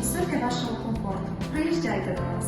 усилки вашого комфорту. Приїжджайте до нас.